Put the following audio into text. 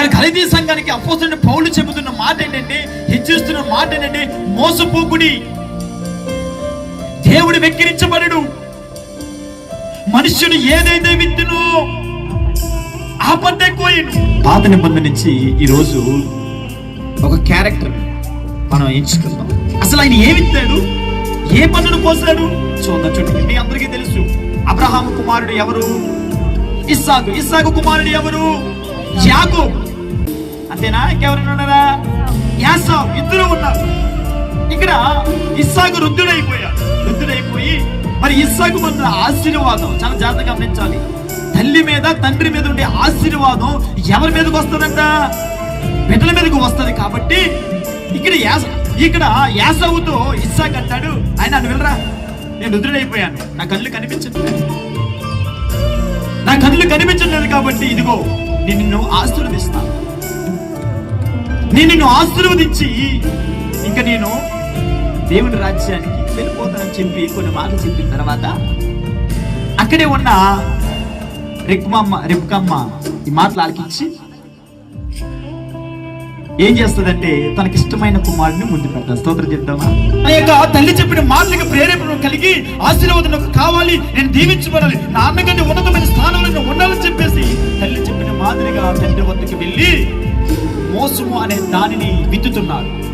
ఆయన ఖరీదీ సంఘానికి అపోస్తున్న పౌలు చెబుతున్న మాట ఏంటంటే హెచ్చిస్తున్న మాట ఏంటంటే మోసపోకుడి. దేవుడు వెక్కిరించబడడు. మనుష్యుడు ఏదైతే విత్తునో ఆ పంట కోయను. పాత నిబంధన నుంచి ఈరోజు ఒక క్యారెక్టర్ మనం ఎంచుకుందాం. అసలు ఆయన ఏ విత్తాడు? ఏ పన్నును కోసాడు చూద్దాం చూడండి. మీ అందరికీ తెలుసు. అబ్రహాం కుమారుడు ఎవరు? ఇస్సాకు. ఇస్సాకు కుమారుడు ఎవరు? యాకో అంతేనా ఇంకెవరైనా ఉన్నారా? యాసవ్ ఇద్దరు ఉన్నారు. ఇక్కడ ఇస్సాకు వృద్ధుడైపోయాడు. వృద్ధుడైపోయి మరి ఇస్సాకు పొందిన ఆశీర్వాదం చాలా జాగ్రత్తగా గమనించాలి. తల్లి మీద తండ్రి మీద ఉండే ఆశీర్వాదం ఎవరి మీదకి వస్తుందంట? బిడ్డల మీదకి వస్తుంది కాబట్టి ఇక్కడ యాస ఇక్కడ యాసవుతో ఇస్సాక్ అంటాడు ఆయన నన్ను వెళ్ళరా నేను రుద్రుడైపోయాను నా కళ్ళు కనిపించట్లేదు. నా కళ్ళు కనిపించట్లేదు కాబట్టి ఇదిగో నేను నిన్ను ఆశీర్వదిస్తాను. నేను నిన్ను ఆశీర్వదించి ఇంకా నేను దేవుని రాజ్యానికి వెళ్ళిపోతానని చెప్పి కొన్ని మాటలు చెప్పిన తర్వాత అక్కడే ఉన్న రిక్మమ్మ రిప్కమ్మ ఈ మాటలు ఆలకించి ఏం చేస్తుందంటే తనకి ఇష్టమైన కుమారుడిని ముందు పెడతారు స్తోత్రం చెప్తామా నా యొక్క తల్లి చెప్పిన మాటలకు ప్రేరేపణ కలిగి ఆశీర్వాదం నాకు కావాలి. నేను దీవించబడాలి. నా అన్నకంటే ఉన్నతమైన స్థానంలో ఉండాలని చెప్పేసి తల్లి చెప్పిన మాదిరిగా తండ్రి వద్దకు వెళ్ళి మోసము అనే దానిని విత్తుతున్నారు.